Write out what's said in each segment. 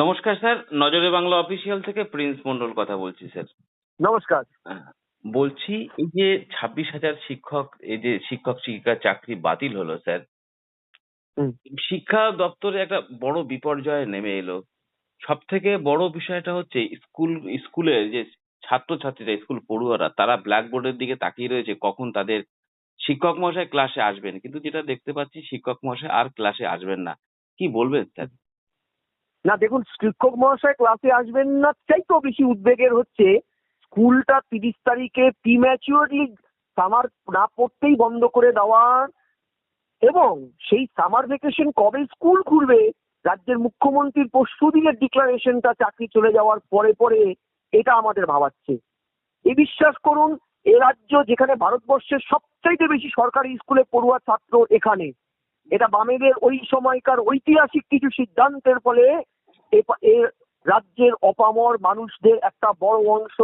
নমস্কার স্যার। নজরে বাংলা অফিসিয়াল থেকে প্রিন্স মন্ডল কথা বলছি স্যার। নমস্কার। বলছি এই যে ছাব্বিশ হাজার শিক্ষক এই যে শিক্ষক শিক্ষিকার চাকরি বাতিল হলো স্যার। শিক্ষা দপ্তরে একটা বড় বিপর্যয় নেমে এলো। সব থেকে বড় বিষয়টা হচ্ছে স্কুল স্কুলে যে ছাত্রছাত্রীরা স্কুল পড়ুয়ারা তারা ব্ল্যাকবোর্ডের দিকে তাকিয়ে রয়েছে কখন তাদের শিক্ষক মহাশয় ক্লাসে আসবেন। কিন্তু যেটা দেখতে পাচ্ছি শিক্ষক মহাশয় আর ক্লাসে আসবেন না। কি বলবেন স্যার? না, দেখুন, শিক্ষক মহাশয় ক্লাসে আসবেন না চাইতেও বেশি উদ্বেগের হচ্ছে। স্কুলটা তিরিশ তারিখে প্রিম্যাচিওরলি সামার না পড়তেই বন্ধ করে দেওয়া। এবং সেই সামার ভেকেশন কবে স্কুল খুলবে? রাজ্যের মুখ্যমন্ত্রীর পরশু দিনের ডিক্লারেশনটা চাকরি চলে যাওয়ার পরে পরে এটা আমাদের ভাবাচ্ছে। এ বিশ্বাস করুন, এ রাজ্য যেখানে ভারতবর্ষের সবচাইতে বেশি সরকারি স্কুলে পড়ুয়া ছাত্র এখানে, এটা বামেদের ওই সময়কার ঐতিহাসিক কিছু সিদ্ধান্তের ফলে রাজ্যের অপামর মানুষদের একটা বড় অংশ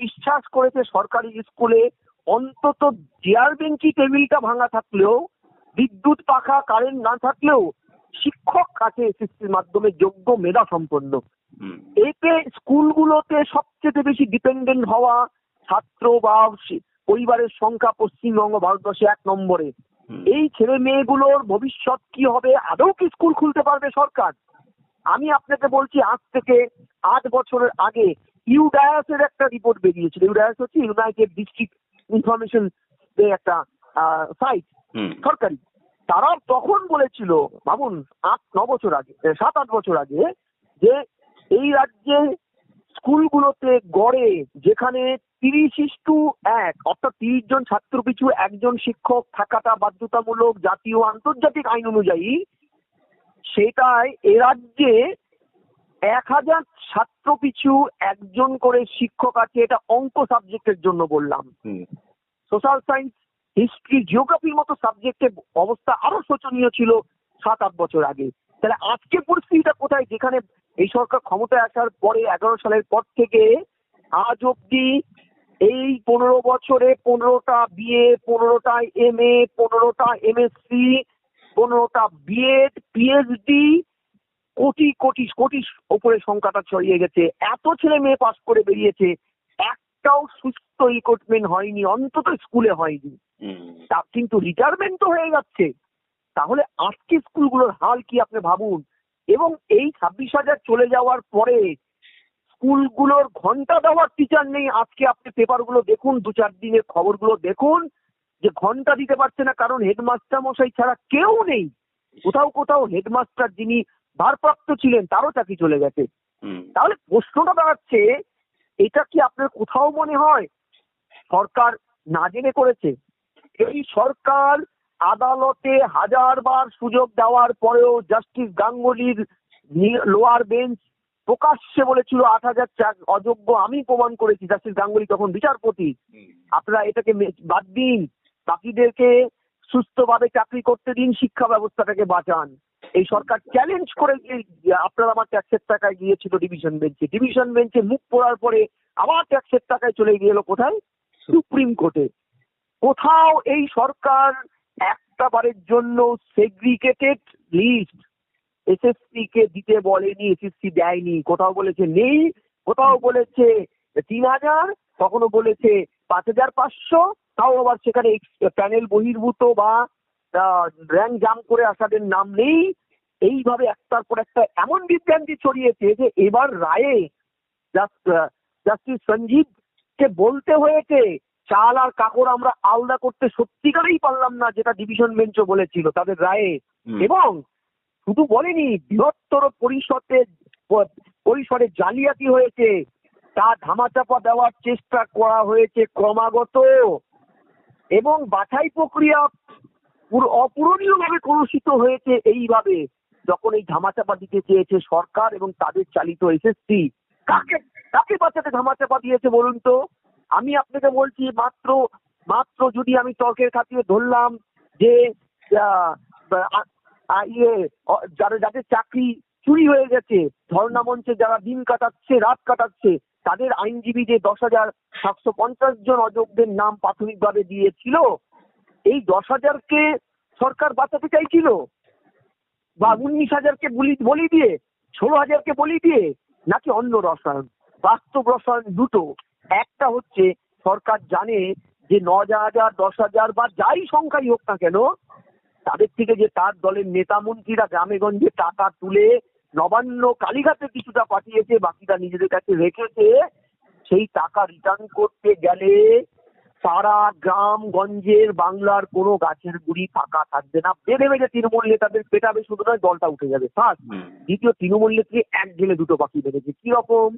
বিশ্বাস করেছে সরকারি স্কুলে। অন্তত চেয়ার বেঞ্চি টেবিলটা ভাঙা থাকলেও বিদ্যুৎ পাখা কারেন্ট না থাকলেও শিক্ষক কাছে এসএসসির মাধ্যমে যোগ্য মেধা সম্পন্ন। এতে স্কুলগুলোতে সবচেয়ে বেশি ডিপেন্ডেন্ট হওয়া ছাত্র বা পরিবারের সংখ্যা পশ্চিমবঙ্গ ভারতবর্ষে এক নম্বরে। এই ছেলে মেয়েগুলোর ভবিষ্যৎ কি হবে? আদৌ কি স্কুল খুলতে পারবে সরকার? আমি আপনাকে বলছি আজ থেকে আট বছরের আগে ইউডায়াসের একটা রিপোর্ট বেরিয়েছিল। ইউডায়াস হচ্ছে ইউনাইটেড ডিস্ট্রিক্ট ইনফরমেশন একটা সাইট সরকারি। তারা তখন বলেছিল ভাবুন আট ন বছর আগে সাত আট বছর আগে যে এই রাজ্যে স্কুলগুলোতে গড়ে যেখানে তিরিশ ইস্টু এক অর্থাৎ তিরিশ জন ছাত্র পিছু একজন শিক্ষক থাকাটা বাধ্যতামূলক জাতীয় আন্তর্জাতিক আইন অনুযায়ী সেটাই এ রাজ্যে এক হাজার ছাত্র পিছু একজন করে শিক্ষক আছে এটা অঙ্ক সাবজেক্টের জন্য বললাম। সোশ্যাল সায়েন্স হিস্ট্রি জিওগ্রাফির মতো সাবজেক্টের অবস্থা আরও শোচনীয় ছিল সাত আট বছর আগে। তাহলে আজকে পরিস্থিতিটা কোথায়? যেখানে এই সরকার ক্ষমতায় আসার পরে এগারো সালের পর থেকে আজ অব্দি এই পনেরো বছরে পনেরোটা বিএ পনেরোটা এম এ পনেরোটা এমএসসি পনেরোটা বিএড পিএইচডি কোটি কোটি কোটি ওপরে সংখ্যাটা ছড়িয়ে গেছে। এত ছেলে মেয়ে পাস করে বেরিয়েছে একটাও সুস্থ ইকুইপমেন্ট হয়নি অন্তত স্কুলে হয়নি। তা কিন্তু রিটায়ারমেন্ট তো হয়ে যাচ্ছে। তাহলে আজকে স্কুলগুলোর হাল কি আপনি ভাবুন? এবং এই ছাব্বিশ হাজার চলে যাওয়ার পরে স্কুলগুলোর ঘণ্টা দেওয়ার টিচার নেই। আজকে আপনি পেপারগুলো দেখুন দু চার দিনের খবরগুলো দেখুন। যে ঘণ্টা দিতে পারছে না কারণ হেডমাস্টার মশাই ছাড়া কেউ নেই। কোথাও কোথাও হেডমাস্টার যিনি ভারপ্রাপ্ত ছিলেন তারও চাকরি চলে গেছে। তাহলে প্রশ্নটা দাঁড়াচ্ছে এটা কি আপনার কোথাও মনে হয় সরকার না জেনে করেছে? এই সরকার আদালতে হাজারবার সুযোগ দেওয়ার পরেও জাস্টিস গাঙ্গুলির লোয়ার বেঞ্চ প্রকাশ্যে বলেছিল আট হাজার চাক- অযোগ্য আমি প্রমাণ করেছি। জাস্টিস গাঙ্গুলি তখন বিচারপতি। আপনারা এটাকে বাদ দিন। বাকিদেরকে সুস্থভাবে চাকরি করতে দিন, শিক্ষা ব্যবস্থাটাকে বাঁচান। এই সরকার চ্যালেঞ্জ করে আপনারা আমার ট্যাক্সের টাকায় গিয়েছিল ডিভিশন বেঞ্চে ডিভিশন বেঞ্চে মুখ পড়ার পরে আবার ট্যাক্সের টাকায় চলে গেল কোথায়? সুপ্রিম কোর্টে। কোথাও এই সরকার একটা বারের জন্য সেগ্রিগেটেড লিস্ট এসএসসি কে দিতে বলেনি, এসএসসি দেয়নি। কোথাও বলেছে নেই, কোথাও বলেছে তিন হাজার, কখনো বলেছে পাঁচ হাজার পাঁচশো তাও আবার সেখানে প্যানেল বহির্ভূত বা র্যাঙ্ক জাম করে আসাদের নাম নেই। এইভাবে একটার পর একটা এমন বিভ্রান্তি ছড়িয়েছে যে এবার রায়ে জাস্টিস সঞ্জীব কে বলতে হয়েছে চাল আর কাকড় আমরা আলাদা করতে সত্যিকারেই পারলাম না যেটা ডিভিশন বেঞ্চও বলেছিল তাদের রায়ে। এবং শুধু বলেনি বৃহত্তর পরিষদে পরিসরে জালিয়াতি হয়েছে। তা ধামাচাপা দেওয়ার চেষ্টা করা হয়েছে ক্রমাগত। এবং বাছাই প্রক্রিয়া পুরো, অপূরণীয়ভাবে কলুষিত হয়েছে এইভাবে যখন এই ধামাচাপা দিতে চেয়েছে সরকার এবং তাদের চালিত এসএসসি। কাকে কাকে বাঁচাতে ধামাচাপা দিয়েছে বলুন তো? আমি আপনাকে বলছি মাত্র মাত্র যদি আমি তর্কের খাতিরে ধরলাম যে ইয়ে যারা যাদের চাকরি চুরি হয়ে গেছে, ধর্ণা মঞ্চে যারা দিন কাটাচ্ছে, রাত কাটাচ্ছে তাদের আইনজীবী যে দশ হাজার সাতশো পঞ্চাশ জন অযোগ্যদের নাম প্রাথমিকভাবে দিয়েছিল, এই দশ হাজারকে সরকার বাঁচাতে চাইছিল? বা উনিশ হাজারকে বলি বলি দিয়ে, ষোলো হাজারকে বলি দিয়ে, নাকি অন্য রসায়ন? বাস্তব রসায়ন দুটো। একটা হচ্ছে, সরকার জানে যে ন হাজার, দশ হাজার বা যাই সংখ্যাই হোক না কেন, তাদের থেকে যে তার দলের নেতা মন্ত্রীরা গ্রামে গঞ্জে টাকা তুলে নবান্ন কালীঘাটে কিছুটা পাঠিয়েছে বাকিটা নিজেদের কাছে রেখেছে। সেই টাকা রিটার্ন করতে গেলে সারা গ্রাম গঞ্জের বাংলার কোনো গাছের গুড়ি ফাঁকা থাকবে না। বেঁধে বেঁধে তৃণমূল নেতাদের পেটাবে শুধু নয় দলটা উঠে যাবে। ফার্স্ট দ্বিতীয় তৃণমূল নেত্রী এক ঢেলে দুটো পাখি বেঁধেছে। কীরকম?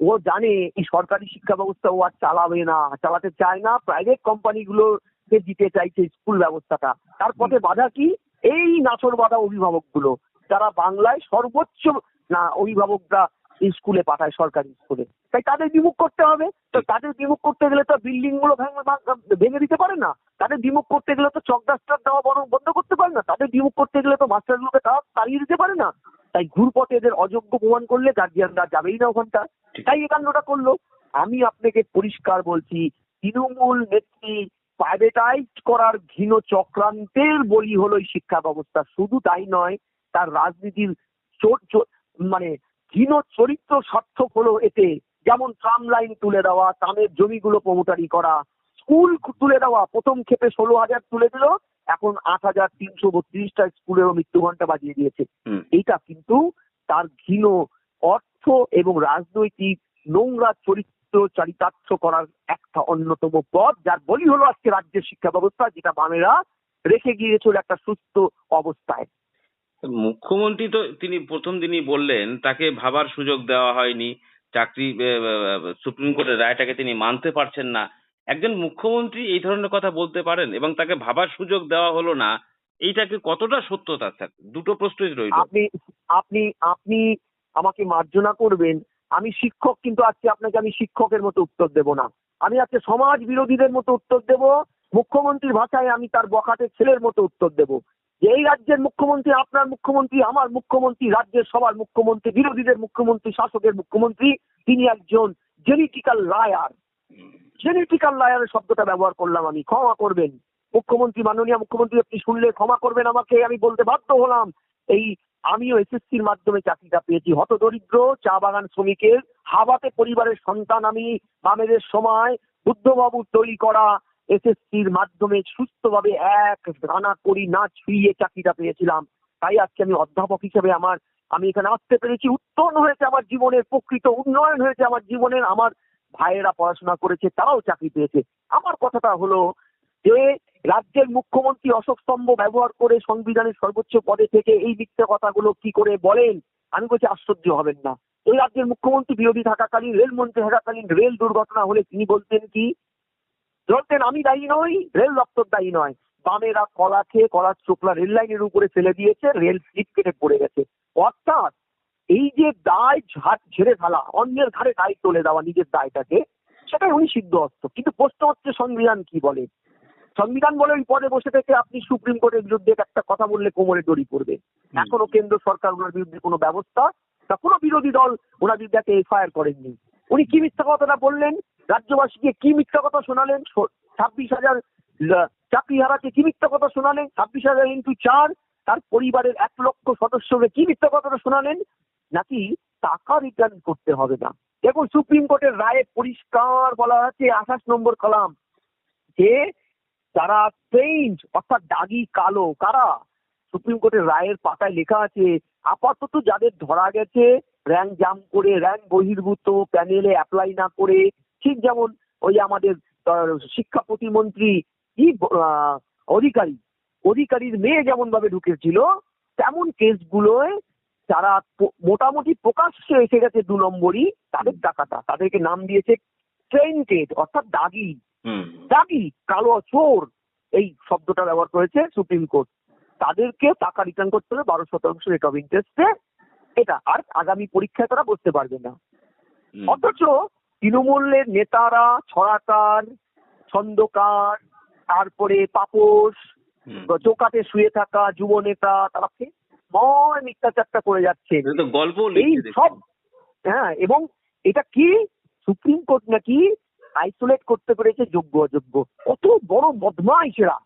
ও জানে এই সরকারি শিক্ষা ব্যবস্থা ও আর চালাবে না চালাতে চায় না। প্রাইভেট কোম্পানিগুলোকে দিতে চাইছে স্কুল ব্যবস্থাটা। তার পথে বাধা কি? এই নাছর বাধা অভিভাবকগুলো। যারা বাংলায় সর্বোচ্চ না অভিভাবকরা স্কুলে পাঠায় সরকারি স্কুলে। তাই তাদের বিমুখ করতে হবে। তো তাদের বিমুখ করতে গেলে তো বিল্ডিংগুলো ভেঙে দিতে পারে না। তাদের বিমুখ করতে গেলে তো চক ডাস্টার দেওয়া বরং বন্ধ করতে পারে না। তাদের বিমুখ করতে গেলে তো মাস্টারগুলোকে তারা তাড়িয়ে দিতে পারে না। তাই ঘুরপথে এদের অযোগ্য প্রমাণ করলে গার্জিয়ানরা যাবেই না ওখানটা। তাই এই কাণ্ডটা করল। আমি আপনাকে পরিষ্কার বলছি তৃণমূল নেত্রী প্রাইভেটাইজ করার ঘৃণ চক্রান্তের বলি হলো শিক্ষা ব্যবস্থা। শুধু তাই নয় তার রাজনীতির মানে ঘৃণ চরিত্র সার্থক হলো এতে। যেমন ট্রাম লাইন তুলে দেওয়া ট্রামের জমিগুলো প্রমোটারি করা স্কুল তুলে দেওয়া। প্রথম ক্ষেপে ষোলো হাজার তুলে দিল এখন আট হাজার তিনশো বত্রিশটা স্কুলেরও মৃত্যু ঘণ্টা বাজিয়ে দিয়েছে। এইটা কিন্তু তার ঘৃণ অর্থ এবং রাজনৈতিক নোংরা চরিত্র চারিতার্থ করার একটা অন্যতম পথ যার বলি হলো আজকে রাজ্যের শিক্ষা ব্যবস্থা যেটা বামেরা রেখে গিয়েছিল একটা সুস্থ অবস্থায়। মুখ্যমন্ত্রী তো তিনি প্রথম দিনই বললেন, তাকে ভাবার সুযোগ দেওয়া হয়নি, চাকরি সুপ্রিম কোর্টের রায়টাকে তিনি মানতে পারছেন না। একজন মুখ্যমন্ত্রী এই ধরনের কথা বলতে পারেন এবং তাকে ভাবার সুযোগ দেওয়া হলো না, এইটাকে কতটা সত্যতা স্যার? দুটো প্রশ্নই রইল। আপনি আপনি আপনি আমাকে মার্জনা করবেন, আমি শিক্ষক, কিন্তু আজকে আপনাকে আমি শিক্ষকের মতো উত্তর দেব না। আমি আজকে সমাজ বিরোধীদের মতো উত্তর দেব, মুখ্যমন্ত্রীর ভাষায় আমি তার বখাটে ছেলের মতো উত্তর দেব। এই রাজ্যের মুখ্যমন্ত্রী আপনার মুখ্যমন্ত্রী, আমার মুখ্যমন্ত্রী, রাজ্যের সবার মুখ্যমন্ত্রী, বিরোধীদের মুখ্যমন্ত্রী, শাসকের মুখ্যমন্ত্রী, তিনি একজন জেনেটিক্যাল লায়ার। জেনেটিক্যাল লায়ারের শব্দটা ব্যবহার করলাম আমি, ক্ষমা করবেন। মুখ্যমন্ত্রী, মাননীয় মুখ্যমন্ত্রী, আপনি শুনলে ক্ষমা করবেন আমাকে, আমি বলতে বাধ্য হলাম। এই আমিও এসএসসির মাধ্যমে চাকরিটা পেয়েছি। হতদরিদ্র, চা বাগান শ্রমিকের হাবাতে পরিবারের সন্তান আমি, বামেদের সময় বুদ্ধবাবুর তৈরি করা এসএসসির মাধ্যমে সুস্থভাবে এক রানা করি না ছুঁয়ে চাকরিটা পেয়েছিলাম। তাই আজকে আমি অধ্যাপক হিসেবে আমার, আমি এখানে আসতে পেরেছি। উত্তরণ হয়েছে আমার জীবনের, প্রকৃত উন্নয়ন হয়েছে আমার জীবনের। আমার ভাইয়েরা পড়াশোনা করেছে, তারাও চাকরি পেয়েছে। আমার কথাটা হলো যে, রাজ্যের মুখ্যমন্ত্রী অশোক স্তম্ভ ব্যবহার করে সংবিধানের সর্বোচ্চ পদে থেকে এই মিথ্যে কথাগুলো কি করে বলেন? আমি বলছি, আশ্চর্য হবেন না। এই রাজ্যের মুখ্যমন্ত্রী বিরোধী থাকাকালীন, রেলমন্ত্রী থাকাকালীন রেল দুর্ঘটনা হলে তিনি বলতেন কি বলতেন আমি দায়ী নই রেল দপ্তর দায়ী নয়। বামেরা কলা খেয়ে কলার চোখলা রেল লাইনের উপরে ফেলে দিয়েছে রেল স্লিপ কেটে পড়ে গেছে। অর্থাৎ এই যে দায় ঝাড় ঝেড়ে ফেলা অন্যের ঘাড়ে দায় তুলে দেওয়া নিজের দায়টাকে সেটাই উনি সিদ্ধ হস্ত। কিন্তু প্রশ্ন হচ্ছে সংবিধান কি বলে? সংবিধান বলে ওই পদে বসে থেকে আপনি সুপ্রিম কোর্টের বিরুদ্ধে একটা কথা বললে কোমরে দড়ি পড়বে। এখনও কেন্দ্র সরকার ওনার বিরুদ্ধে কোনো ব্যবস্থা? বা কোনো বিরোধী দল ওনার বিরুদ্ধে একটা এফআইআর করেননি। উনি কি মিথ্যা কথাটা বললেন? রাজ্যবাসীকে কি মিথ্যা কথা শোনালেন? ছাব্বিশ হাজার চাকরি হারাকে কি মিথ্যা কথা শোনালেন? ছাব্বিশ হাজার ইন্টু চার, তার পরিবারের এক লক্ষ সদস্যকে কি মিথ্যা কথাটা শোনালেন? নাকি টাকা রিটার্ন করতে হবে না? দেখুন, সুপ্রিম কোর্টের রায়ে পরিষ্কার বলা আছে, আঠাশ নম্বর কলাম, যে যারা পেইন্ট অর্থাৎ দাগি কালো, কারা? সুপ্রিম কোর্টের রায়ের পাতায় লেখা আছে, আপাতত যাদের ধরা গেছে র্যাঙ্ক জাম করে র্যাঙ্ক বহির্ভূত প্যানেলে অ্যাপ্লাই না করে ঠিক যেমন ওই আমাদের শিক্ষা প্রতিমন্ত্রী কি অধিকারী অধিকারীর মেয়ে যেমন ভাবে ঢুকেছিল তেমন কেসগুলোয় যারা মোটামুটি প্রকাশ্যে এসে গেছে দু নম্বরই তাদের টাকাটা তাদেরকে নাম দিয়েছে ট্রেনটেড অর্থাৎ দাগি। দাগি কালো চোর এই শব্দটা ব্যবহার করেছে সুপ্রিম কোর্ট তাদেরকে টাকা রিটার্ন করতে হবে বারো শতাংশ রেট অফ ইন্টারেস্টে এটা। আর আগামী পরীক্ষায় তারা বসতে পারবে না। অথচ তৃণমূলের নেতারা ছড়াকার ছন্দকার তারপরে হুম। চৌকাতে শুয়ে থাকা যুব নেতা তারা ময় মিথ্যাচারটা করে যাচ্ছে। গল্প এই সব হ্যাঁ এবং এটা কি? সুপ্রিম কোর্ট নাকি আইসোলেট করতে পেরেছে যোগ্য অযোগ্য। কত বড় বদমাইশ এরা।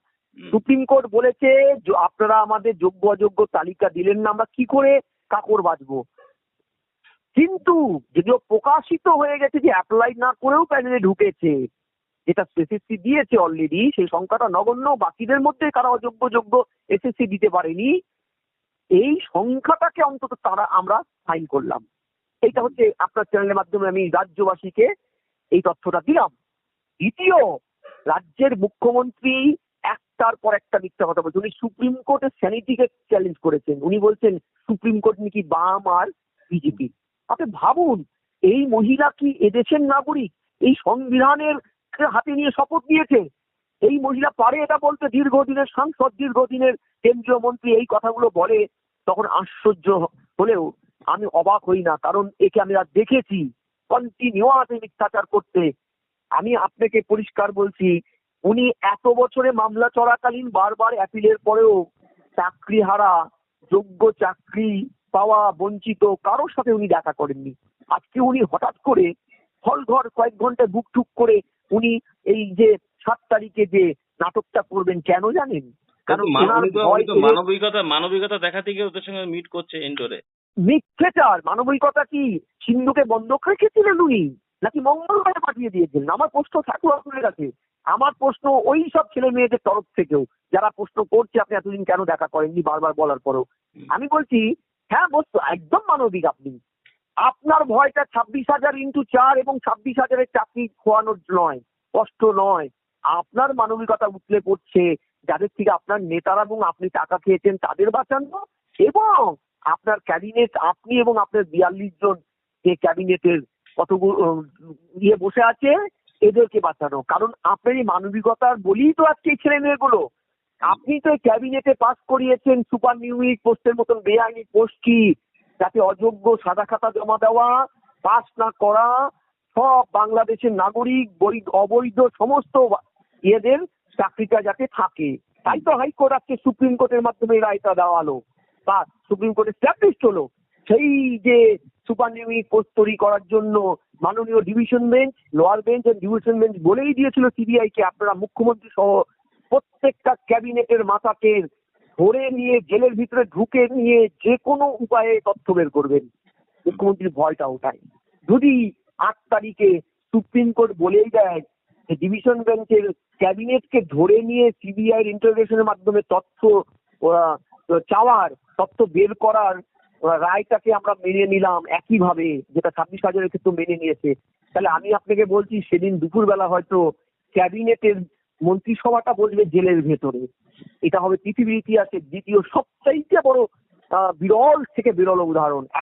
সুপ্রিম কোর্ট বলেছে আপনারা আমাদের যোগ্য অযোগ্য তালিকা দিলেন না আমরা কি করে কাকর বাঁচবো কিন্তু যদিও প্রকাশিত হয়ে গেছে যে অ্যাপ্লাই না করেও প্যানেলে ঢুকেছে, যেটা এসএসসি দিয়েছে অলরেডি সেই সংখ্যাটা নগণ্য, বাকিদের মধ্যে কারা অযোগ্য যোগ্য এসএসসি দিতে পারেনি, এই সংখ্যাটাকে অন্তত তারা, আমরা ফাইন করলাম। এইটা হচ্ছে আপনার চ্যানেলের মাধ্যমে আমি রাজ্যবাসীকে এই তথ্যটা দিলাম। দ্বিতীয়, রাজ্যের মুখ্যমন্ত্রী একটার পর একটা মিথ্যা কথা বলছেন। উনি সুপ্রিম কোর্টের স্যানিটিকে চ্যালেঞ্জ করেছেন। উনি বলছেন, সুপ্রিম কোর্ট নাকি বাম আর বিজেপি আপনি ভাবুন, এই মহিলা কি এদেশের নাগরিক? এই সংবিধানের হাতে নিয়ে শপথ নিয়েছে? এই মহিলা পারে এটা বলতে? দীর্ঘদিনের সাংসদ, দীর্ঘদিনের কেন্দ্রীয় মন্ত্রী এই কথাগুলো বলে তখন আশ্চর্য হলেও আমি অবাক হই না, কারণ একে আমি আর দেখেছি কন্টিনিউয়াস মিথ্যাচার করতে। আমি আপনাকে পরিষ্কার বলছি, উনি এত বছরে মামলা চলাকালীন বারবার অ্যাপিলের পরেও চাকরি হারা যোগ্য চাকরি পাওয়া বঞ্চিত কারোর সাথে উনি দেখা করেননি। আজকে উনি হঠাৎ করে হল ঘর কয়েক ঘণ্টা বুক টুক করে উনি এই যে সাত তারিখে যে নাটকটা করবেন কেন জানেন? কারণ মানবিকতা মানবিকতা দেখাতে গিয়ে ওদের সঙ্গে মিট করছে ইন্ডোরে। মিথ্যেচার মানবিকতা কি? সিন্ধুকে বন্ধক রেখেছিলেন উনি? নাকি মঙ্গলবারে পাঠিয়ে দিয়েছিলেন? আমার প্রশ্ন থাকুক আপনার কাছে। আমার প্রশ্ন ওই সব ছেলে মেয়েদের তরফ থেকেও যারা প্রশ্ন করছে আপনি এতদিন কেন দেখা করেননি বারবার বলার পরেও। আমি বলছি হ্যাঁ বস্তু একদম মানবিক আপনি। আপনার ভয়টা ছাব্বিশ হাজার ইন্টু চার এবং ছাব্বিশ হাজারের চাকরি খোয়ানোর নয়, কষ্ট নয়। আপনার মানবিকতা উতলে পড়ছে, যাদের থেকে আপনার নেতারা এবং আপনি টাকা খেয়েছেন, তাদের বাঁচানো এবং আপনার ক্যাবিনেট, আপনি এবং আপনার বিয়াল্লিশ জন যে ক্যাবিনেটের কতগুলো ইয়ে বসে আছে, এদেরকে বাঁচানো। কারণ আপনার এই মানবিকতার বলেই তো আজকে ছেলে মেয়েগুলো আপনি তো ক্যাবিনেটে পাস করিয়েছেন, সুপার নিউইক পোস্টের মতন বেআইনি পোস্ট কি? যাতে অযোগ্য সাদা খাতা জমা দেওয়া পাস না করা, সব বাংলাদেশের নাগরিক, বৈধ, অবৈধ, সমস্ত ইয়েদের চাকরিটা যাতে থাকে। তাই তো হাইকোর্ট আজকে সুপ্রিম কোর্টের মাধ্যমে রায়টা দেওয়ালো। বা সুপ্রিম কোর্ট এস্টাবলিশ হলো। সেই যে সুপার নিউইক পোস্ট তৈরি করার জন্য মাননীয় division bench, lower bench division bench বলেই দিয়েছিল সিবিআই কে আপনারা মুখ্যমন্ত্রী সহ প্রত্যেকটা ক্যাবিনেটের মাথাকে ধরে নিয়ে, জেলের ভিতরে ঢুকে নিয়ে যে কোনো উপায়ে তথ্য বের করবেন। মুখ্যমন্ত্রীর ভয়টা ওঠায় যদি আট তারিখে সুপ্রিম কোর্ট বলেই দেয় যে ডিভিশন বেঞ্চের ক্যাবিনেটকে ধরে নিয়ে সিবিআই ইন্টারোগেশনের মাধ্যমে তথ্য চাওয়ার, তথ্য বের করার রায়টাকে আমরা মেনে নিলাম একইভাবে, যেটা ছাব্বিশ হাজারের ক্ষেত্রে মেনে নিয়েছে। তাহলে আমি আপনাকে বলছি, সেদিন দুপুরবেলা হয়তো ক্যাবিনেটের মন্ত্রিসভাটা বসবে জেলের ভেতরে। এটা হবে পৃথিবীর ইতিহাসে দ্বিতীয় সবচাইতে বড় বিরল থেকে বিরল উদাহরণ।